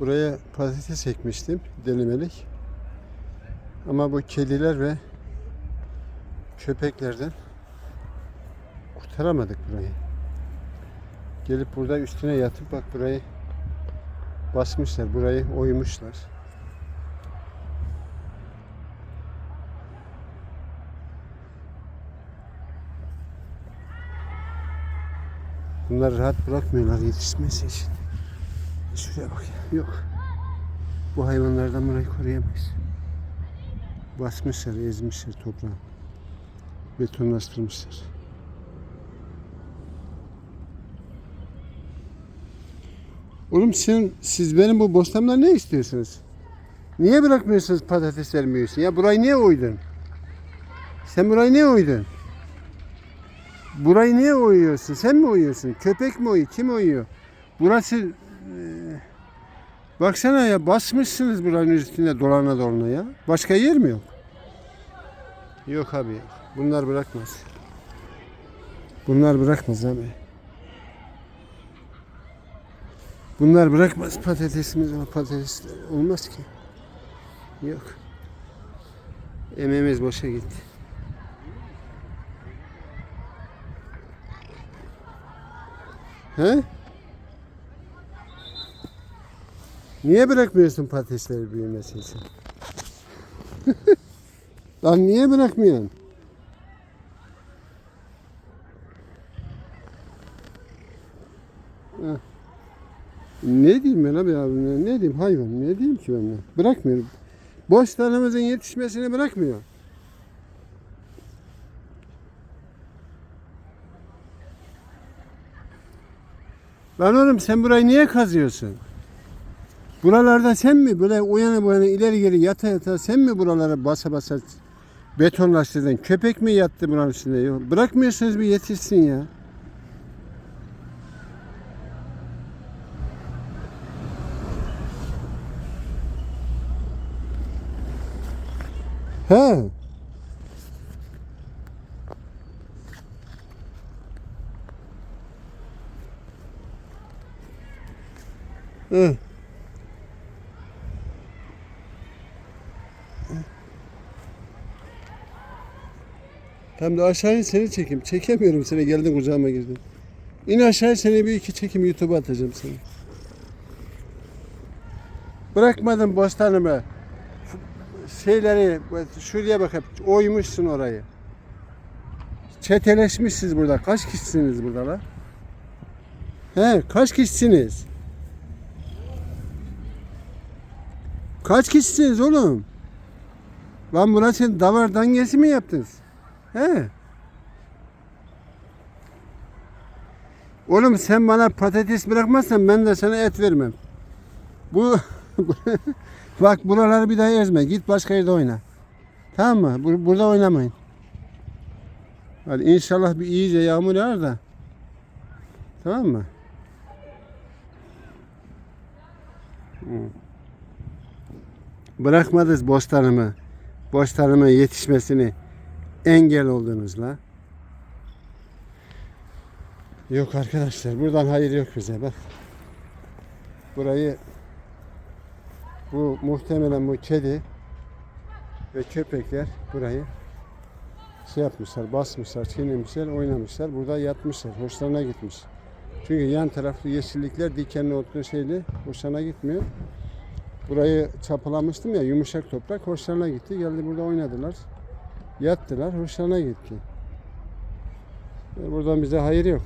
Buraya patates ekmiştim denemelik. Ama bu kediler ve köpeklerden kurtaramadık burayı. Gelip burada üstüne yatıp bak burayı basmışlar. Burayı oymuşlar. Bunlar rahat bırakmıyorlar yetişmesi için. Şuraya bak ya. Yok. Bu hayvanlardan burayı koruyamayız. Basmışlar, ezmişler toprağı. Betonlaştırmışlar. Oğlum sen, siz benim bu bostanımdan ne istiyorsunuz? Niye bırakmıyorsunuz patatesler büyüsün? Ya burayı niye oydun? Sen burayı niye oydun? Burayı niye oyuyorsun? Sen mi oyuyorsun? Köpek mi oyuyor? Kim oyuyor? Burası baksana ya basmışsınız buranın üstüne dolana dolana ya. Başka yer mi yok? Yok abi yok. Bunlar bırakmaz. Bunlar bırakmaz abi. Bunlar bırakmaz patatesimiz ama patates olmaz ki. Yok. Emeğimiz boşa gitti. He? Niye bırakmıyorsun patatesleri büyümesini sen? Lan niye bırakmıyorsun? Ne diyeyim ben abi abi ne, diyeyim hayvan ne diyeyim ki ben? Bırakmıyorum. Boşlarımızın yetişmesini bırakmıyor. Lan oğlum sen burayı niye kazıyorsun? Buralarda sen mi böyle uyanı uyanı ileri geri yata yata sen mi buralara basa basa betonlaştırdın? Köpek mi yattı buranın üstünde? Yok. Bırakmıyorsunuz bir yetişsin ya. He. Hı. Tam da aşağı in seni çekeyim. Çekemiyorum seni. Geldin kucağıma girdin. İn aşağı seni bir iki çekim YouTube'a atacağım seni. Bırakmadım bostanımı. Şeyleri şuraya bak hep oymuşsun orayı. Çeteleşmişsiniz burada. Kaç kişisiniz burada lan? He, kaç kişisiniz? Kaç kişisiniz oğlum? Lan burası sen davar dangesi mi yaptınız? He. Oğlum sen bana patates bırakmazsan ben de sana et vermem. Bu bak buraları bir daha ezme. Git başka yerde oyna. Tamam mı? Bur- burada oynamayın. Hadi inşallah bir iyice yağmur yağar da. Tamam mı? Hı. Bırakmadınız bostanımı. Bostanıma yetişmesini engel oldunuz la. Yok arkadaşlar buradan hayır yok bize bak. Burayı bu muhtemelen bu kedi ve köpekler burayı şey yapmışlar, basmışlar, çiğnemişler, oynamışlar. Burada yatmışlar. Hoşlarına gitmiş. Çünkü yan taraflı yeşillikler dikenli otlu şeyli hoşlarına gitmiyor. Burayı çapalamıştım ya yumuşak toprak hoşlarına gitti. Geldi burada oynadılar. Yattılar. Hoşlarına gitti. E, Buradan bize hayır yok.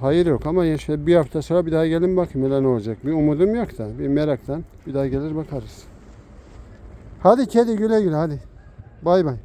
Hayır yok ama şöyle bir hafta sonra bir daha gelin bakayım hele ne olacak. Bir umudum yok da bir meraktan bir daha gelir bakarız. Hadi kedi güle güle hadi. Bay bay.